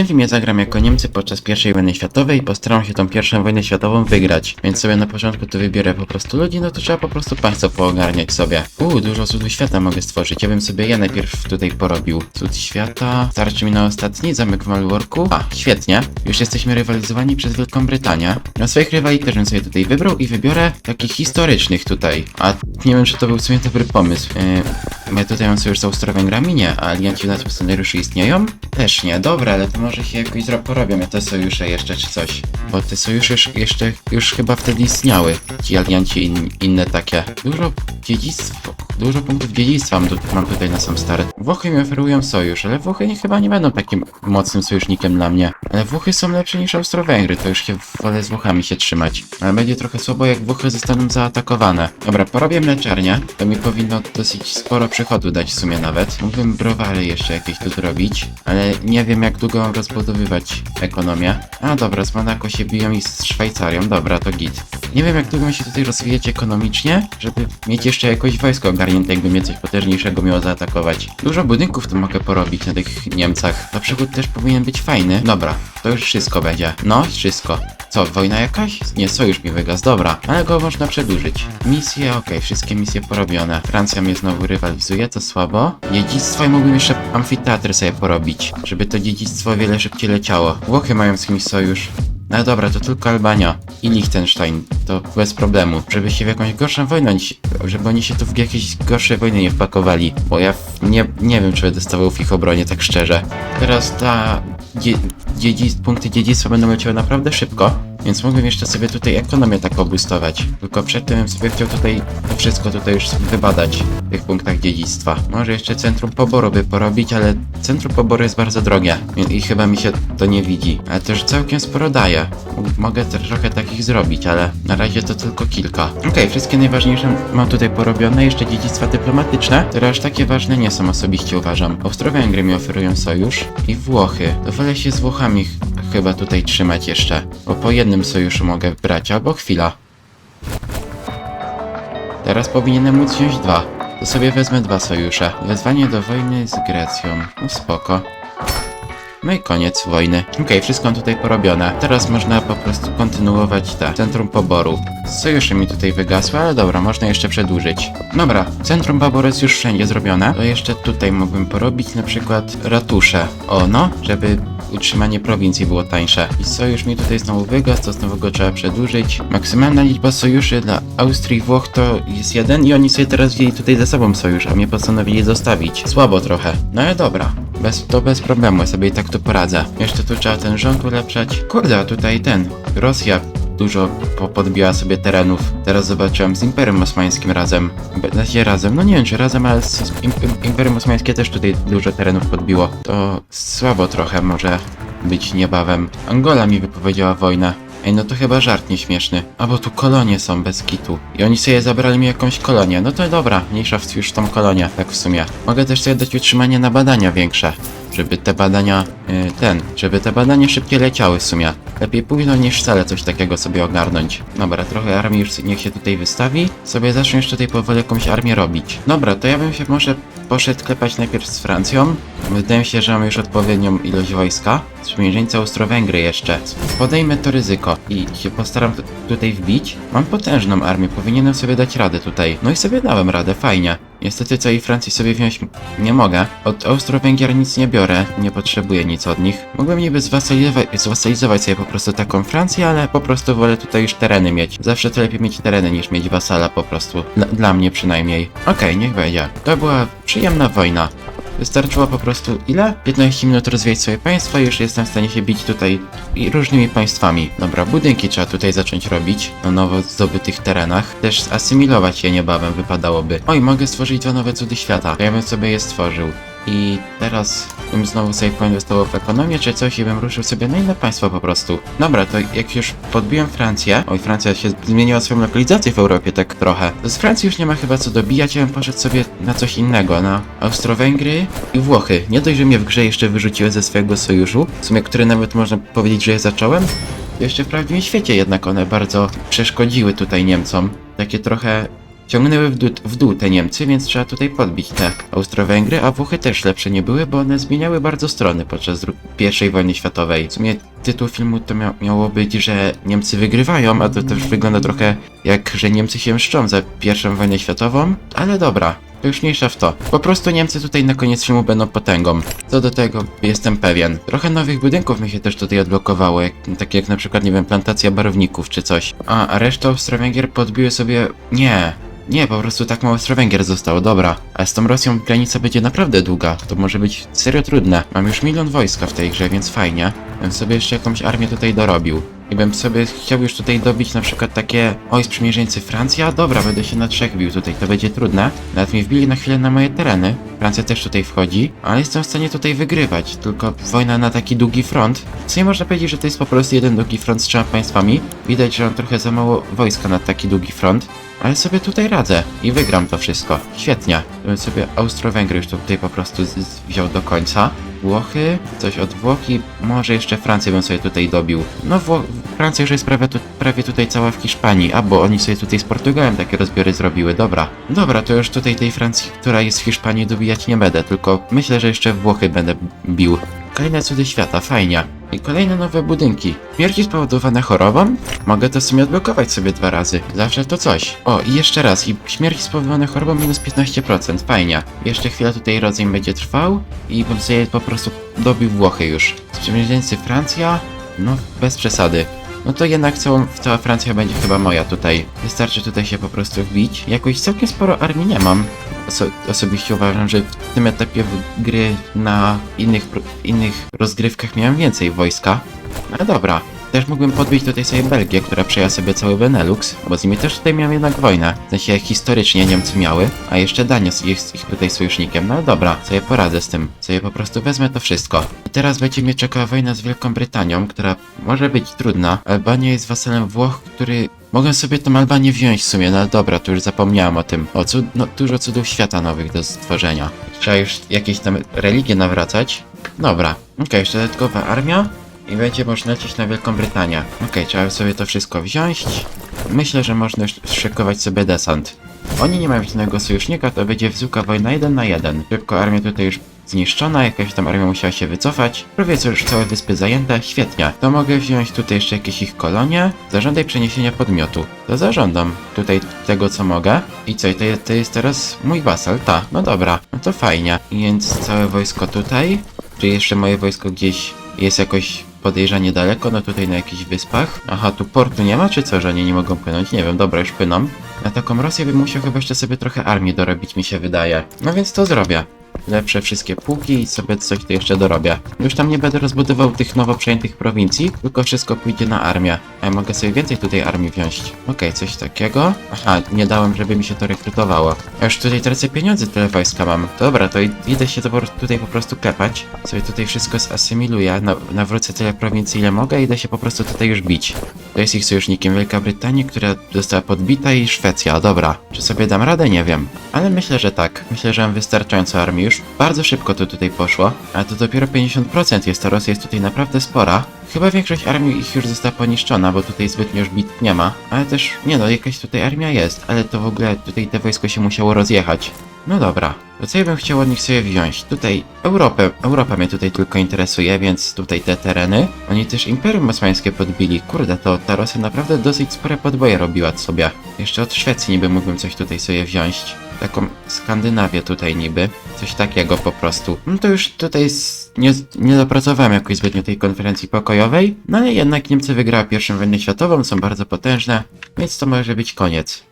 tym filmie zagram jako Niemcy podczas I wojny światowej i postaram się tą pierwszą wojnę światową wygrać. Więc sobie na początku tu wybiorę po prostu ludzi, no to trzeba po prostu państwo poogarniać sobie. Uuu, dużo cudów świata mogę stworzyć. Ja bym sobie je najpierw tutaj porobił. Cud świata. Starczy mi na ostatni zamek w Malworku. A, świetnie. Już jesteśmy rywalizowani przez Wielką Brytanię. Na swoich rywali też bym sobie tutaj wybrał i wybiorę takich historycznych tutaj. A nie wiem, czy to był w sumie dobry pomysł. Yy, ja mam sojusz z Austro-Węgrami, nie. A alianci w naszym scenariuszu istnieją? Też nie. Dobra, ale to może się jakoś porobią te sojusze jeszcze czy coś. Bo te sojusze już, jeszcze już chyba wtedy istniały. Ci alianci in, inne takie. Dużo dziedzictwa. Dużo punktów dziedzictwa mam tutaj na sam start. Włochy mi oferują sojusz, ale Włochy nie, chyba nie będą takim mocnym sojusznikiem dla mnie. Ale Włochy są lepsze niż Austro-Węgry, to już się wolę z Włochami się trzymać. Ale będzie trochę słabo, jak Włochy zostaną zaatakowane. Dobra, porobię mleczarnię. To mi powinno dosyć sporo przychodu dać w sumie nawet. Mógłbym browary jeszcze jakieś tu zrobić, ale nie wiem jak długo mam rozbudowywać ekonomię. A dobra, z Monaco się biją i z Szwajcarią, dobra, to git. Nie wiem jak długo się tutaj rozwijać ekonomicznie, żeby mieć jeszcze jakoś wojsko ogarnięte, jakby mnie coś potężniejszego miało zaatakować. Dużo budynków tu mogę porobić na tych Niemcach. To przechód też powinien być fajny. Dobra, to już wszystko będzie. No, wszystko. Co, wojna jakaś? Nie, sojusz mi wygasł, dobra, ale go można przedłużyć. Misje, okej, wszystkie misje porobione. Francja mnie znowu rywalizuje, to słabo. Dziedzictwo i mógłbym jeszcze amfiteatr sobie porobić, żeby to dziedzictwo wiele szybciej leciało. Włochy mają z kimś sojusz. No dobra, to tylko Albania i Liechtenstein, to bez problemu. Żeby się w jakąś gorszą wojnę, żeby oni się tu w jakieś gorsze wojny nie wpakowali. Bo ja nie, nie wiem, czy będę stawał w ich obronie, tak szczerze. Teraz ta dzie, dziedzi, punkty dziedzictwa będą leciały naprawdę szybko. Więc mógłbym jeszcze sobie tutaj ekonomię tak obustować. Tylko przedtem bym sobie chciał tutaj to wszystko tutaj już wybadać w tych punktach dziedzictwa. Może jeszcze centrum poboru by porobić, ale centrum poboru jest bardzo drogie i, chyba mi się to nie widzi. Ale też całkiem sporo daje. Mogę trochę takich zrobić, ale na razie to tylko kilka. Okej, wszystkie najważniejsze mam tutaj porobione. Jeszcze dziedzictwa dyplomatyczne, które aż takie ważne nie są osobiście uważam. Austro-Węgry mi oferują sojusz i Włochy. To wolę się z Włochami ch- chyba tutaj trzymać jeszcze, bo po jednym sojuszu mogę brać, albo chwila. Teraz powinienem móc wziąć dwa. To sobie wezmę dwa sojusze. Wezwanie do wojny z Grecją. No spoko. No i koniec wojny. Okej, wszystko mam tutaj porobione. Teraz można po prostu kontynuować te centrum poboru. Sojusze mi tutaj wygasły, ale dobra, można jeszcze przedłużyć. Dobra, centrum poboru jest już wszędzie zrobione. To jeszcze tutaj mógłbym porobić na przykład ratusze. O no, żeby utrzymanie prowincji było tańsze. I sojusz mi tutaj znowu wygasł, to znowu go trzeba przedłużyć. Maksymalna liczba sojuszy dla Austrii i Włoch to jest jeden i oni sobie teraz wzięli tutaj ze sobą sojusz, a mnie postanowili zostawić. Słabo trochę. No ale dobra. Bez, to bez problemu, sobie i tak tu poradzę. Jeszcze tu trzeba ten rząd ulepszać. Kurde, a tutaj ten. Rosja dużo po podbiła sobie terenów. Teraz zobaczyłem z Imperium Osmańskim razem. Będzie razem, no nie wiem czy razem, ale z im, Imperium Osmańskie też tutaj dużo terenów podbiło. To słabo trochę może być niebawem. Angola mi wypowiedziała wojnę. Ej, no to chyba żart nieśmieszny. A bo tu kolonie są bez kitu. I oni sobie zabrali mi jakąś kolonię. No to dobra, mniejsza w już tą kolonię, tak w sumie. Mogę też sobie dać utrzymanie na badania większe. Żeby te badania, y, ten, żeby te badania szybciej leciały w sumie. Lepiej późno niż wcale coś takiego sobie ogarnąć. Dobra, trochę armii już niech się tutaj wystawi. Sobie zacznę już tutaj powoli jakąś armię robić. Dobra, to ja bym się może poszedł klepać najpierw z Francją. Wydaje mi się, że mam już odpowiednią ilość wojska. Sprzymierzeńcy Austro-Węgry jeszcze. Podejmę to ryzyko i się postaram tu- tutaj wbić. Mam potężną armię, powinienem sobie dać radę tutaj. No i sobie dałem radę, fajnie. Niestety całej Francji sobie wziąć nie mogę. Od Austro-Węgier nic nie biorę, nie potrzebuję nic od nich. Mógłbym niby zwasalizować, sobie po prostu taką Francję, ale po prostu wolę tutaj już tereny mieć. Zawsze to lepiej mieć tereny niż mieć wasala po prostu. Dla, dla mnie przynajmniej. Okej, niech będzie. To była przyjemna wojna. Wystarczyło po prostu ile? 15 minut rozwijać swoje państwa i już jestem w stanie się bić tutaj i różnymi państwami. Dobra, budynki trzeba tutaj zacząć robić na nowo zdobytych terenach. Też asymilować je niebawem wypadałoby. Oj, mogę stworzyć dwa nowe cudy świata. Ja bym sobie je stworzył. I teraz bym znowu sobie poinwestował w ekonomię czy coś i bym ruszył sobie na inne państwo po prostu. Dobra, to jak już podbiłem Francję, oj Francja się zmieniła swoją lokalizację w Europie tak trochę, to z Francji już nie ma chyba co dobijać, ja bym poszedł sobie na coś innego, na Austro-Węgry i Włochy. Nie dość, że mnie w grze jeszcze wyrzuciły ze swojego sojuszu, w sumie który nawet można powiedzieć, że je zacząłem, jeszcze w prawdziwym świecie jednak one bardzo przeszkodziły tutaj Niemcom. Takie trochę ciągnęły w dół, w dół te Niemcy, więc trzeba tutaj podbić te Austro-Węgry, a Włochy też lepsze nie były, bo one zmieniały bardzo strony podczas I wojny światowej. W sumie tytuł filmu to mia miało być, że Niemcy wygrywają, a to też wygląda trochę jak, że Niemcy się mszczą za pierwszą wojnę światową, ale dobra. To już mniejsza w to. Po prostu Niemcy tutaj na koniec filmu będą potęgą. Co do tego jestem pewien. Trochę nowych budynków mi się też tutaj odblokowało, jak, takie jak na przykład, nie wiem, plantacja barowników czy coś. A, a reszta Austro-Węgier podbiły sobie... Nie. Nie, po prostu tak mało Austro-Węgier zostało, dobra. A z tą Rosją granica będzie naprawdę długa. To może być serio trudne. Mam już milion wojska w tej grze, więc fajnie. Bym sobie jeszcze jakąś armię tutaj dorobił. I bym sobie chciał już tutaj dobić na przykład takie oj sprzymierzeńcy Francja, dobra, będę się na trzech bił tutaj, to będzie trudne. Nawet mnie wbili na chwilę na moje tereny. Francja też tutaj wchodzi, ale jestem w stanie tutaj wygrywać, tylko wojna na taki długi front. Co nie można powiedzieć, że to jest po prostu jeden długi front z trzema państwami. Widać, że mam trochę za mało wojska na taki długi front. Ale sobie tutaj radzę i wygram to wszystko. Świetnie. Bym sobie Austro-Węgry już tutaj po prostu wziął do końca. Włochy, coś od Włoch i może jeszcze Francję bym sobie tutaj dobił. No Wło Francja już jest prawie, tu prawie tutaj cała w Hiszpanii, a bo oni sobie tutaj z Portugalem takie rozbiory zrobiły, dobra. Dobra, to już tutaj tej Francji, która jest w Hiszpanii dobijać nie będę, tylko myślę, że jeszcze Włochy będę bił. Kolejne cudy świata, fajnie. I kolejne nowe budynki. Śmierci spowodowane chorobą? Mogę to sobie odblokować sobie dwa razy. Zawsze to coś. O, i jeszcze raz. I śmierci spowodowane chorobą minus 15%. Fajnie. Jeszcze chwilę tutaj rodzeń będzie trwał i bym sobie po prostu dobił Włochy już. Sprzymierzeńcy Francja? No, bez przesady. No to jednak całą, cała Francja będzie chyba moja tutaj. Wystarczy tutaj się po prostu wbić. Jakoś całkiem sporo armii nie mam. Oso osobiście uważam, że w tym etapie gry na innych, innych rozgrywkach miałem więcej wojska. Ale dobra. Też mógłbym podbić tutaj sobie Belgię, która przejęła sobie cały Benelux, bo z nimi też tutaj miałem jednak wojnę. W sensie historycznie Niemcy miały, a jeszcze Dania jest ich tutaj sojusznikiem. No dobra, sobie poradzę z tym. Sobie po prostu wezmę to wszystko. I teraz będzie mnie czekała wojna z Wielką Brytanią, która może być trudna. Albania jest wasalem Włoch, który Mogę sobie tą Albanię wziąć w sumie, no ale dobra, to już zapomniałem o tym. O, cud, no, dużo cudów świata nowych do stworzenia. Trzeba już jakieś tam religie nawracać. Dobra, okej, jeszcze dodatkowa armia i będzie można lecieć na Wielką Brytanię. Okej, trzeba sobie to wszystko wziąć. Myślę, że można już szykować sobie desant. Oni nie mają żadnego sojusznika, to będzie wzółka wojna 1 na 1. Szybko armia tutaj już zniszczona, jakaś tam armia musiała się wycofać. Prawie co już całe wyspy zajęte, świetnie. To mogę wziąć tutaj jeszcze jakieś ich kolonie. Zażądaj przeniesienia podmiotu. To zażądam tutaj tego co mogę. I co, to, to jest teraz mój wasal, ta, no dobra, no to fajnie. Więc całe wojsko tutaj. Czy jeszcze moje wojsko gdzieś jest jakoś podejrzanie daleko, no tutaj na jakichś wyspach. Aha, tu portu nie ma, czy co, że oni nie mogą płynąć? Nie wiem, dobra, już płyną. Na taką Rosję bym musiał chyba jeszcze sobie trochę armii dorobić, mi się wydaje. No więc to zrobię. Lepsze wszystkie pułki i sobie coś tu jeszcze dorobię. Już tam nie będę rozbudował tych nowo przejętych prowincji, tylko wszystko pójdzie na armię. A ja mogę sobie więcej tutaj armii wziąć. Okej, coś takiego. Aha, nie dałem, żeby mi się to rekrutowało. Ja już tutaj tracę pieniądze, tyle wojska mam. Dobra, to id- idę się to tutaj po prostu klepać. Sobie tutaj wszystko zasymiluję, na, nawrócę tyle prowincji ile mogę i idę się po prostu tutaj już bić. To jest ich sojusznikiem Wielka Brytania, która została podbita i Szwecja, dobra. Czy sobie dam radę? Nie wiem. Ale myślę, że tak. Myślę, że mam wystarczająco armii już. Bardzo szybko to tutaj poszło. A to dopiero 50% jest, ta Rosja jest tutaj naprawdę spora. Chyba większość armii ich już została poniszczona, bo tutaj zbytnio już bit nie ma. Ale też, nie no, jakaś tutaj armia jest, ale to w ogóle tutaj te wojsko się musiało rozjechać. No dobra, co ja bym chciał od nich sobie wziąć? Tutaj Europę, Europa mnie tutaj tylko interesuje, więc tutaj te tereny. Oni też Imperium Osmańskie podbili. Kurde, to ta Rosja naprawdę dosyć spore podboje robiła sobie. Jeszcze od Szwecji niby mógłbym coś tutaj sobie wziąć. Taką Skandynawię tutaj niby. Coś takiego po prostu. No to już tutaj nie, nie dopracowałem jakoś zbytnio tej konferencji pokojowej. No ale jednak Niemcy wygrały pierwszą wojnę światową, są bardzo potężne, więc to może być koniec.